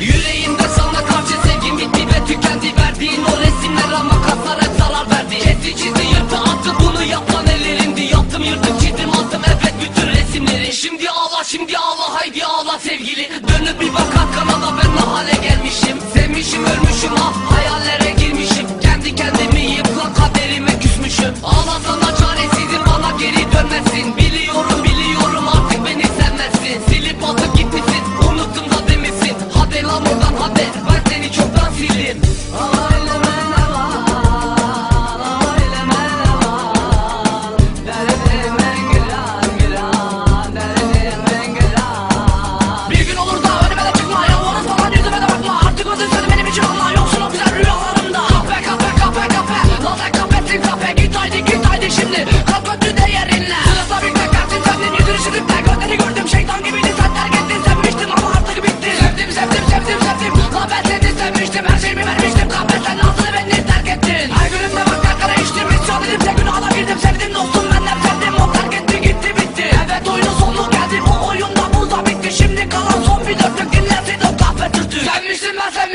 Yüreğimde sana karşı sevgim bitti ve tükendi Verdiğin o resimler ama kaslar hep zarar verdi. Kesti çizdi yırttı attı bunu yapman ellerindi Yaptım yırttım çizdim attım evet bütün resimleri. Şimdi ağla şimdi ağla haydi ağla sevgili. Dönüp bir bak arkana da ben ne hale gelmişim. Sevmişim ölmüşüm ah hayallere girmişim. Kendi kendimi yıpran kaderime küsmüşüm. Ağla sana çaresizim bana geri dönmezsin. Biliyorum biliyorum artık beni sevmezsin. Silip at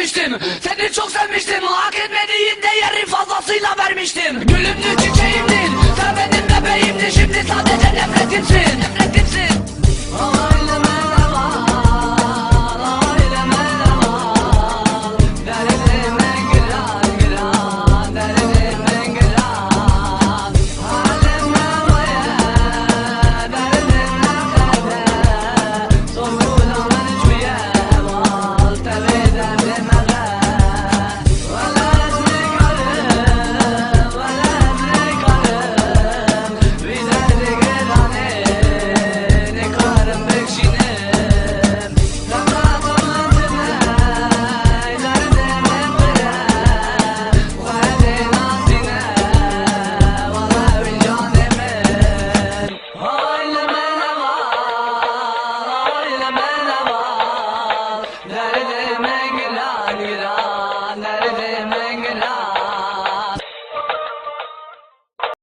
sevmiştim. Seni çok sevmiştim. Hak etmediğin değeri fazlasıyla vermiştim. Gülümdü